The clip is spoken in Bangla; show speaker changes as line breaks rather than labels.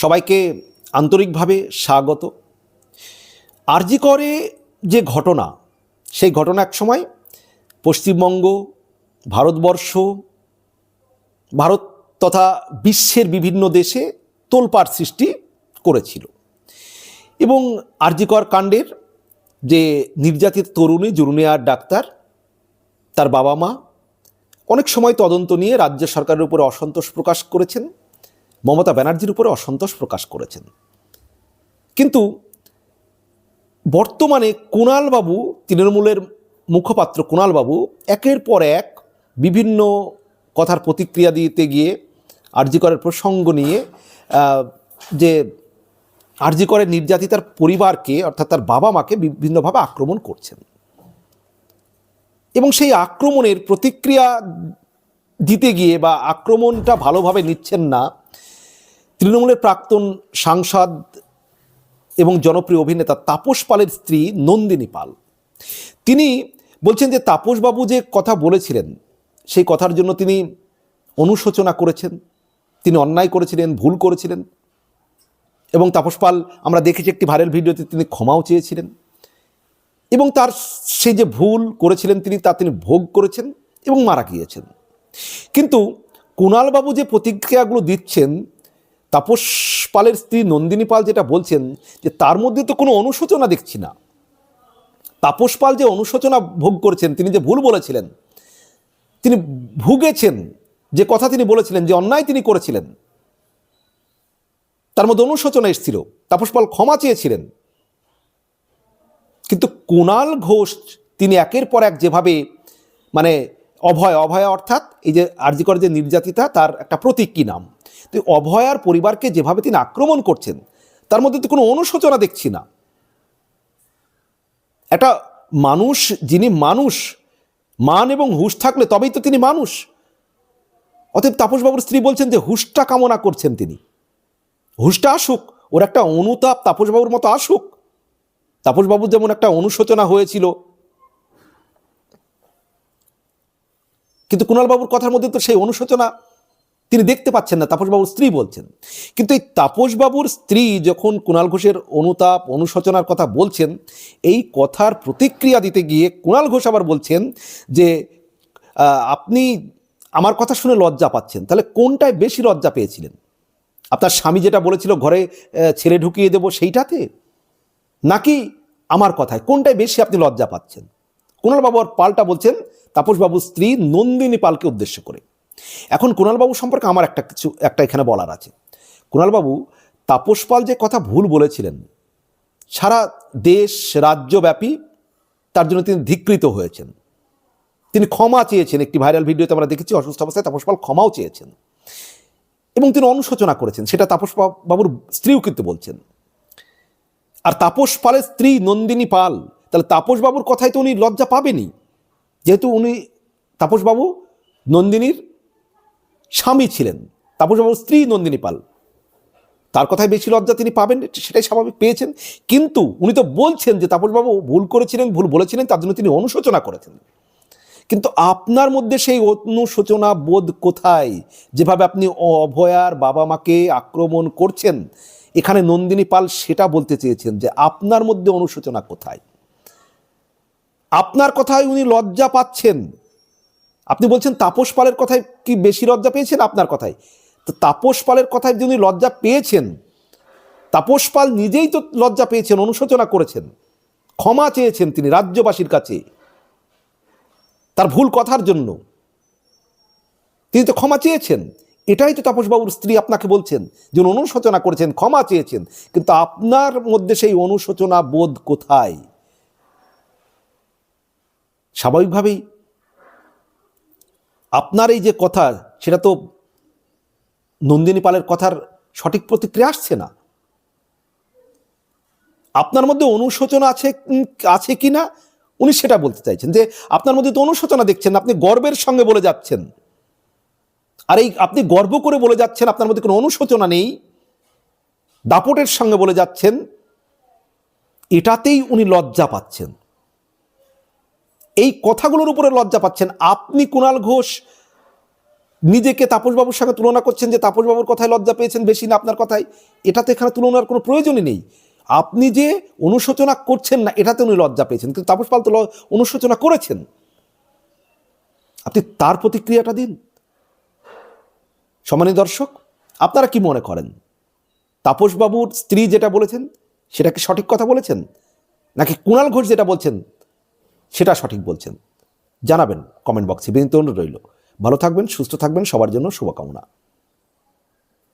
সবাইকে আন্তরিকভাবে স্বাগত। আরজি করে যে ঘটনা, সেই ঘটনা এক সময় পশ্চিমবঙ্গ, ভারতবর্ষ, ভারত তথা বিশ্বের বিভিন্ন দেশে তোলপাড় সৃষ্টি করেছিল। এবং আরজিকর কাণ্ডের যে নির্যাতিত তরুণী জুরুনিয়ার ডাক্তার, তার বাবা মা, অনেক সময় তদন্ত নিয়ে রাজ্য সরকারের উপরে অসন্তোষ প্রকাশ করেছেন। মমতা ব্যানার্জির উপরে অসন্তোষ প্রকাশ করেছেন। কিন্তু বর্তমানে কুণালবাবু, তৃণমূলের মুখপাত্র কুণালবাবু, একের পর এক বিভিন্ন কথার প্রতিক্রিয়া দিতে গিয়ে আরজিকরের প্রসঙ্গ নিয়ে যে আরজিকরের নির্যাতিতার পরিবারকে, অর্থাৎ তার বাবা মাকে বিভিন্নভাবে আক্রমণ করছেন। এবং সেই আক্রমণের প্রতিক্রিয়া দিতে গিয়ে বা আক্রমণটা ভালোভাবে নিচ্ছেন না তৃণমূলের প্রাক্তন সাংসদ এবং জনপ্রিয় অভিনেতা তাপস পালের স্ত্রী নন্দিনী পাল। তিনি বলছেন যে তাপসবাবু যে কথা বলেছিলেন, সেই কথার জন্য তিনি অনুশোচনা করেছেন, তিনি অন্যায় করেছিলেন, ভুল করেছিলেন এবং তাপস পাল, আমরা দেখেছি একটি ভাইরাল ভিডিওতে তিনি ক্ষমাও চেয়েছিলেন এবং তার সেই যে ভুল করেছিলেন তিনি, তা তিনি ভোগ করেছেন এবং মারা গিয়েছেন। কিন্তু কুণালবাবু যে প্রতিক্রিয়াগুলো দিচ্ছেন তাপস পালের স্ত্রী নন্দিনী পাল যেটা বলছেন যে তার মধ্যে তো কোনো অনুশোচনা দেখছি না। তাপস পাল যে অনুশোচনা ভোগ করেছেন, তিনি যে ভুল বলেছিলেন, তিনি ভুগেছেন, যে কথা তিনি বলেছিলেন, যে অন্যায় তিনি করেছিলেন, তার মধ্যে অনুশোচনা এসেছিল। তাপস পাল ক্ষমা চেয়েছিলেন। কিন্তু কুণাল ঘোষ, তিনি একের পর এক যেভাবে মানে অভয় অভয় অর্থাৎ এই যে আরজিকর যে নির্যাতিতা, তার একটা প্রতীক নাম? তো অভয়ার পরিবারকে যেভাবে তিনি আক্রমণ করছেন, তার মধ্যে তো কোনো অনুশোচনা দেখছি না। একটা মানুষ যিনি মানুষ, মান এবং হুশ থাকলে তবেই তো তিনি মানুষ। অতএব তাপসবাবুর স্ত্রী বলছেন যে হুশটা কামনা করছেন তিনি। হুশটা আসুক, ওর একটা অনুতাপ তাপসবাবুর মতো আসুক। তাপসবাবুর যেমন একটা অনুশোচনা হয়েছিল। কিন্তু কুণালবাবুর কথার মধ্যে তো সেই অনুশোচনা তিনি দেখতে পাচ্ছেন না, তাপসবাবুর স্ত্রী বলছেন। কিন্তু এই তাপসবাবুর স্ত্রী যখন কুণাল ঘোষের অনুতাপ, অনুশোচনার কথা বলছেন, এই কথার প্রতিক্রিয়া দিতে গিয়ে কুণাল ঘোষ আবার বলছেন যে আপনি আমার কথা শুনে লজ্জা পাচ্ছেন। তাহলে কোনটায় বেশি লজ্জা পেয়েছিলেন? আপনার স্বামী যেটা বলেছিল, ঘরে ছেড়ে ঢুকিয়ে দেবো সেইটাতে? নাকি আমার কথায়? কোনটায় বেশি আপনি লজ্জা পাচ্ছেন? কুণালবাবু আর পাল্টা বলছেন, তাপসবাবুর স্ত্রী নন্দিনী পালকে উদ্দেশ্য করে। এখন কুণালবাবু সম্পর্কে আমার একটা কিছু, একটা এখানে বলার আছে। কুণালবাবু, তাপস পাল যে কথা ভুল বলেছিলেন, সারা দেশ রাজ্যব্যাপী তার জন্য তিনি ধিকৃত হয়েছেন। তিনি ক্ষমা চেয়েছেন, একটি ভাইরাল ভিডিওতে আমরা দেখেছি, অসুস্থ অবস্থায় তাপস পাল ক্ষমাও চেয়েছেন। এবং তিনি অনুশোচনা করেছেন, সেটা তাপস বাবুর স্ত্রীও কিন্তু বলছেন। আর তাপস পালের স্ত্রী নন্দিনী পাল, তাহলে তাপসবাবুর কথায় তো উনি লজ্জা পাবেনই। যেহেতু উনি তাপসবাবু নন্দিনীর স্বামী ছিলেন। তাপসবাবুর স্ত্রী নন্দিনী পাল। তার কথায় বেশি লজ্জা তিনি পাবেন, সেটাই স্বাভাবিক পেয়েছেন। কিন্তু উনি তো বলছেন যে তাপসবাবু ভুল করেছিলেন, ভুল বলেছিলেন, তার জন্য তিনি অনুশোচনা করেছেন। কিন্তু আপনার মধ্যে সেই অনুশোচনা বোধ কোথায়? যেভাবে আপনি অভয়ার বাবা মাকে আক্রমণ করছেন, এখানে নন্দিনী পাল সেটা বলতে চেয়েছেন যে আপনার মধ্যে অনুশোচনা কোথায়? আপনার কথায় উনি লজ্জা পাচ্ছেন আপনি বলছেন তাপস পালের কথায় কি বেশি লজ্জা পেয়েছেন? আপনার কথায়। তো তাপস পালের কথায় যে উনি লজ্জা পেয়েছেন, তাপস পাল নিজেই তো লজ্জা পেয়েছেন, অনুশোচনা করেছেন। ক্ষমা চেয়েছেন তিনি রাজ্যবাসীর কাছে। তার ভুল কথার জন্য। তিনি তো ক্ষমা চেয়েছেন। এটাই তো তাপসবাবুর স্ত্রী আপনাকে বলছেন, যে অনুশোচনা করেছেন, ক্ষমা চেয়েছেন। কিন্তু আপনার মধ্যে সেই অনুশোচনা বোধ কোথায়? স্বাভাবিকভাবেই আপনার এই যে কথা, সেটা তো নন্দিনী পালের কথার সঠিক প্রতিক্রিয়া আসছে না। আপনার মধ্যে অনুশোচনা আছে আছে কি না? উনি সেটা বলতে চাইছেন যে, আপনার মধ্যে তো অনুশোচনা দেখছেন, আপনি গর্বের সঙ্গে বলে যাচ্ছেন। আর এই আপনি গর্ব করে বলে যাচ্ছেন, আপনার মধ্যে কোনো অনুশোচনা নেই, দাপটের সঙ্গে বলে যাচ্ছেন, এটাতেই উনি লজ্জা পাচ্ছেন। এই কথাগুলোর উপরে লজ্জা পাচ্ছেন। আপনি কুণাল ঘোষ, নিজেকে তাপসবাবুর সঙ্গে তুলনা করছেন যে তাপসবাবুর কথায় লজ্জা পেয়েছেন বেশি না আপনার কথায়, এটাতে এখানে তুলনার কোনো প্রয়োজনই নেই। আপনি যে অনুশোচনা করছেন না, এটাতে উনি লজ্জা পেয়েছেন। কিন্তু তাপস পাল তো অনুশোচনা করেছেন। আপনি তার প্রতিক্রিয়াটা দিন। সম্মানীয় দর্শক, আপনারা কি মনে করেন? তাপসবাবুর স্ত্রী যেটা বলেছেন, সেটা কি সঠিক কথা বলেছেন? নাকি কুণাল ঘোষ যেটা বলছেন সেটা সঠিক বলছেন। জানাবেন কমেন্ট বক্সে বিনীত অনুরোধ রইল। ভালো থাকবেন, সুস্থ থাকবেন, সবার জন্য শুভকামনা।